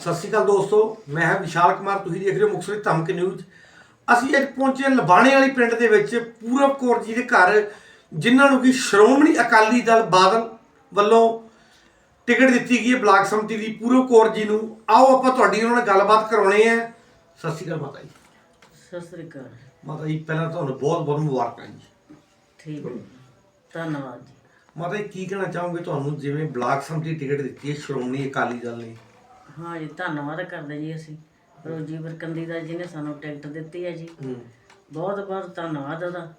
ਸਤਿ ਸ਼੍ਰੀ ਅਕਾਲ ਦੋਸਤੋ ਮੈਂ ਹਾਂ ਵਿਸ਼ਾਲ ਕੁਮਾਰ ਤੁਸੀਂ ਦੇਖ ਰਹੇ ਹੋ ਮੁਕਤਸਰ ਧਮਕ ਨਿਊਜ਼। ਅਸੀਂ ਅੱਜ ਪਹੁੰਚੇ ਲਬਾਣੇ ਵਾਲੀ ਪਿੰਡ ਦੇ ਵਿੱਚ ਪੂਰਬ ਕੌਰ ਜੀ ਦੇ ਘਰ ਜਿਨ੍ਹਾਂ ਨੂੰ ਕਿ ਸ਼੍ਰੋਮਣੀ ਅਕਾਲੀ ਦਲ ਬਾਦਲ ਵੱਲੋਂ ਟਿਕਟ ਦਿੱਤੀ ਗਈ ਹੈ ਬਲਾਕ ਸੰਮਤੀ ਦੀ। ਪੂਰਬ ਕੌਰ ਜੀ ਨੂੰ ਆਓ ਆਪਾਂ ਤੁਹਾਡੀ ਉਹਨਾਂ ਨਾਲ ਗੱਲਬਾਤ ਕਰਾਉਣੇ ਆ ਸਤਿ ਸ਼੍ਰੀ ਅਕਾਲ ਮਾਤਾ ਜੀ। ਸਤਿ ਸ੍ਰੀ ਅਕਾਲ। ਮਾਤਾ ਜੀ ਪਹਿਲਾਂ ਤੁਹਾਨੂੰ ਬਹੁਤ ਬਹੁਤ ਮੁਬਾਰਕਾਂ ਜੀ। ਠੀਕ ਹੈ ਧੰਨਵਾਦ ਜੀ। ਮਾਤਾ ਜੀ ਕੀ ਕਹਿਣਾ ਚਾਹੋਗੇ ਤੁਹਾਨੂੰ? ਜਿਵੇਂ ਬਲਾਕ ਸੰਮਤੀ ਟਿਕਟ ਦਿੱਤੀ ਹੈ ਸ਼੍ਰੋਮਣੀ ਅਕਾਲੀ ਦਲ ਨੇ। ਹਾਂ ਜੀ ਧੰਨਵਾਦ ਕਰਦੇ ਜੀ ਅਸੀਂ। ਰੋਜੀ ਵਰਕੰਦੀ ਦਾ ਜਿਹਨੇ ਸਾਨੂੰ ਟਿਕਟ ਦਿੱਤੀ ਹੈ ਜੀ। ਬਹੁਤ ਬਹੁਤ ਧੰਨਵਾਦ ਉਹਦਾ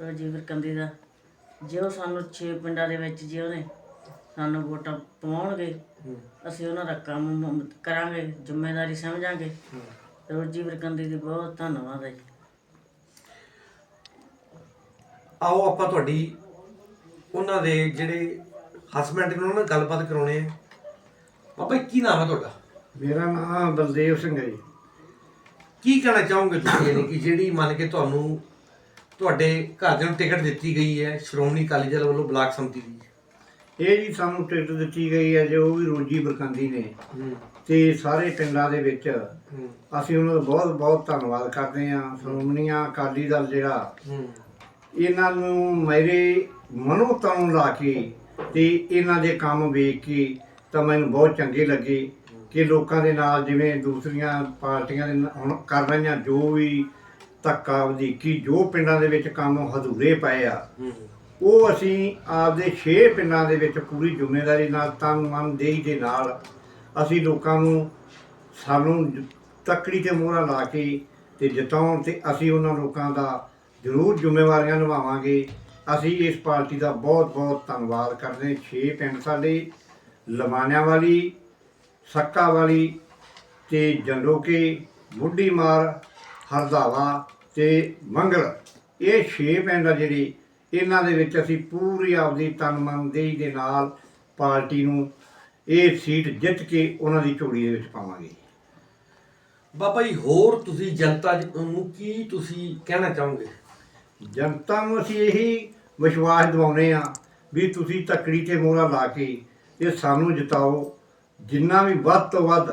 ਰੋਜੀ ਵਰਕੰਦੀ ਦਾ। ਜੋ ਸਾਨੂੰ 6 ਪਿੰਡਾਂ ਦੇ ਵਿੱਚ ਜੀ ਉਹਨੇ ਸਾਨੂੰ ਵੋਟਾਂ ਪਵਾਉਣਗੇ ਹੂੰ। ਅਸੀਂ ਉਹਨਾਂ ਦਾ ਕੰਮ ਕਰਾਂਗੇ ਜ਼ਿੰਮੇਵਾਰੀ ਸਮਝਾਂਗੇ। ਰੋਜੀ ਵਰਕੰਦੀ ਦੀ ਬਹੁਤ ਧੰਨਵਾਦ ਹੈ ਜੀ। ਆਓ ਆਪਾਂ ਤੁਹਾਡੀ ਉਹਨਾਂ ਦੇ ਜਿਹੜੇ ਹਸਬੰਡ ਨੇ ਉਹਨਾਂ ਨਾਲ ਗੱਲਬਾਤ ਕਰਾਉਣੇ ਆ ਬਾਬਾ ਜੀ, ਕੀ ਨਾਮ ਹੈ ਤੁਹਾਡਾ? ਮੇਰਾ ਨਾਮ ਬਲਦੇਵ ਸਿੰਘ ਹੈ ਜੀ। ਕੀ ਕਹਿਣਾ ਚਾਹੋਗੇ ਤੁਸੀਂ ਯਾਨੀ ਕਿ ਜਿਹੜੀ ਮੰਨ ਕੇ ਤੁਹਾਨੂੰ ਤੁਹਾਡੇ ਘਰ ਨੂੰ ਟਿਕਟ ਦਿੱਤੀ ਗਈ ਹੈ ਸ਼੍ਰੋਮਣੀ ਅਕਾਲੀ ਦਲ ਵੱਲੋਂ ਬਲਾਕ ਸੰਮਤੀ ਦੀ? ਇਹ ਜੀ ਸਾਨੂੰ ਟਿਕਟ ਦਿੱਤੀ ਗਈ ਹੈ ਜੋ ਵੀ ਰੋਜੀ ਬਰਕੰਦੀ ਨੇ। ਹੂੰ। ਤੇ ਸਾਰੇ ਪਿੰਡਾਂ ਦੇ ਵਿੱਚ ਹੂੰ। ਅਸੀਂ ਉਹਨਾਂ ਦਾ ਬਹੁਤ ਬਹੁਤ ਧੰਨਵਾਦ ਕਰਦੇ ਹਾਂ। ਸ਼੍ਰੋਮਣੀਆਂ ਅਕਾਲੀ ਦਲ ਜਿਹੜਾ ਹੂੰ। ਇਹਨਾਂ ਨੂੰ ਮੇਰੇ ਮਨੋਂ ਤਨ ਲਾ ਕੇ ਤੇ ਇਹਨਾਂ ਦੇ ਕੰਮ ਵੇਖ ਕੇ ਤਾਂ ਮੈਨੂੰ ਬਹੁਤ ਚੰਗੇ ਲੱਗੇ ਕਿ ਲੋਕਾਂ ਦੇ ਨਾਲ ਜਿਵੇਂ ਦੂਸਰੀਆਂ ਪਾਰਟੀਆਂ ਦੇ ਨਾਲ ਹੁਣ ਕਰ ਰਹੀਆਂ ਜੋ ਵੀ ਧੱਕਾ ਵਧੀਕੀ ਜੋ ਪਿੰਡਾਂ ਦੇ ਵਿੱਚ ਕੰਮ ਹਦੂਰੇ ਪਏ ਆ ਉਹ ਅਸੀਂ ਆਪਦੇ 6 ਪਿੰਡਾਂ ਦੇ ਵਿੱਚ ਪੂਰੀ ਜ਼ਿੰਮੇਵਾਰੀ ਨਾਲ ਤਨ ਮਨ ਦੇਹੀ ਦੇ ਨਾਲ ਅਸੀਂ ਲੋਕਾਂ ਨੂੰ ਸਾਨੂੰ ਤੱਕੜੀ ਤੇ ਮੋਹਰਾ ਲਾ ਕੇ ਤੇ ਜਿਤਾਉਣ ਤੇ ਅਸੀਂ ਉਹਨਾਂ ਲੋਕਾਂ ਦਾ ਜ਼ਰੂਰ ਜ਼ਿੰਮੇਵਾਰੀਆਂ ਨਿਭਾਵਾਂਗੇ। ਅਸੀਂ ਇਸ ਪਾਰਟੀ ਦਾ ਬਹੁਤ ਬਹੁਤ ਧੰਨਵਾਦ ਕਰਦੇ 6 ਪਿੰਡ ਸਾਡੇ ਲਮਾਨਿਆਂ ਵਾਲੀ ਸੱਕਾ ਵਾਲੀ ਤੇ ਜੰਡੋਕੇ ਬੁੱਢੀ ਮਾਰ ਹਰਦਾਵਾ ਤੇ ਮੰਗਲ। ਇਹ 6 ਪਿੰਡ ਆ ਜਿਹੜੇ ਇਹਨਾਂ ਦੇ ਵਿੱਚ ਅਸੀਂ ਪੂਰੀ ਆਪਦੀ ਤਨ ਮਨ ਦੇਹੀ ਦੇ ਨਾਲ ਪਾਰਟੀ ਨੂੰ ਇਹ ਸੀਟ ਜਿੱਤ ਕੇ ਉਹਨਾਂ ਦੀ ਝੋਲੀ ਦੇ ਵਿੱਚ ਪਾਵਾਂਗੇ। ਬਾਬਾ ਜੀ ਹੋਰ ਤੁਸੀਂ ਜਨਤਾ ਨੂੰ ਕੀ ਤੁਸੀਂ ਕਹਿਣਾ ਚਾਹੋਗੇ? ਜਨਤਾ ਨੂੰ ਅਸੀਂ ਇਹੀ ਵਿਸ਼ਵਾਸ ਦਿਵਾਉਂਦੇ ਆ ਵੀ ਤੁਸੀਂ ਤੱਕੜੀ ਤੇ ਮੋਹਰਾ ਲਾ ਕੇ ਇਹ ਸਾਨੂੰ ਜਿਤਾਓ। ਜਿੰਨਾ ਵੀ ਵੱਧ ਤੋਂ ਵੱਧ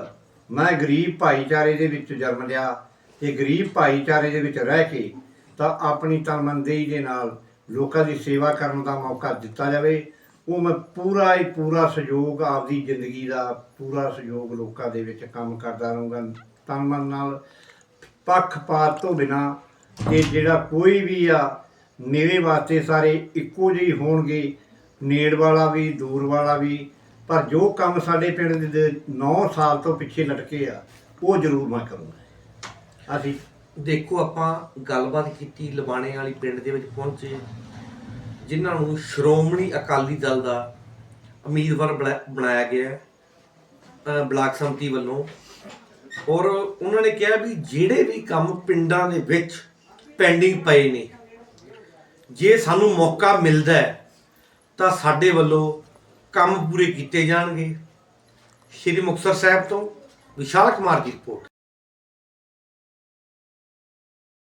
ਮੈਂ ਗਰੀਬ ਭਾਈਚਾਰੇ ਦੇ ਵਿੱਚ ਜਨਮ ਲਿਆ ਤੇ ਗਰੀਬ ਭਾਈਚਾਰੇ ਦੇ ਵਿੱਚ ਰਹਿ ਕੇ ਤਾਂ ਆਪਣੀ ਤਨਮੰਦੀ ਦੇ ਨਾਲ ਲੋਕਾਂ ਦੀ ਸੇਵਾ ਕਰਨ ਦਾ ਮੌਕਾ ਦਿੱਤਾ ਜਾਵੇ। ਉਹ ਮੈਂ ਪੂਰਾ ਹੀ ਪੂਰਾ ਸਹਿਯੋਗ ਆਪਦੀ ਜ਼ਿੰਦਗੀ ਦਾ ਪੂਰਾ ਸਹਿਯੋਗ ਲੋਕਾਂ ਦੇ ਵਿੱਚ ਕੰਮ ਕਰਦਾ ਰਹੂੰਗਾ। ਤਨ ਮਨ ਨਾਲ ਪੱਖਪਾਤ ਤੋਂ ਬਿਨਾ ਤੇ ਜਿਹੜਾ ਕੋਈ ਵੀ ਆ, ਮੇਰੇ ਵਾਸਤੇ ਸਾਰੇ ਇੱਕੋ ਜਿਹੇ ਹੋਣਗੇ। ਨੇੜ ਵਾਲਾ ਵੀ ਦੂਰ ਵਾਲਾ ਵੀ ਪਰ ਜੋ ਕੰਮ ਸਾਡੇ ਪਿੰਡ ਦੇ 9 ਸਾਲ ਤੋਂ ਪਿੱਛੇ ਲਟਕੇ ਆ, ਉਹ ਜ਼ਰੂਰ ਮੈਂ ਕਰੂੰਗਾ। ਅਸੀਂ ਦੇਖੋ, ਆਪਾਂ ਗੱਲਬਾਤ ਕੀਤੀ ਲਬਾਣੇ ਵਾਲੀ ਪਿੰਡ ਦੇ ਵਿੱਚ ਪਹੁੰਚੇ, ਜਿਨ੍ਹਾਂ ਨੂੰ ਸ਼੍ਰੋਮਣੀ ਅਕਾਲੀ ਦਲ ਦਾ ਉਮੀਦਵਾਰ ਬਣਾ- ਬਣਾਇਆ ਗਿਆ ਬਲਾਕ ਸੰਮਤੀ ਵੱਲੋਂ। ਔਰ ਉਹਨਾਂ ਨੇ ਕਿਹਾ ਵੀ ਜਿਹੜੇ ਵੀ ਕੰਮ ਪਿੰਡਾਂ ਦੇ ਵਿੱਚ ਪੈਂਡਿੰਗ ਪਏ ਨੇ, ਜੇ ਸਾਨੂੰ ਮੌਕਾ ਮਿਲਦਾ ਹੈ, ਤਾਂ ਸਾਡੇ ਵੱਲੋਂ ਕੰਮ ਪੂਰੇ ਕੀਤੇ ਜਾਣਗੇ। ਸ਼੍ਰੀ ਮੁਕਤਸਰ ਸਾਹਿਬ ਤੋਂ ਵਿਸ਼ਾਲ ਕੁਮਾਰ ਦੀ ਰਿਪੋਰਟ।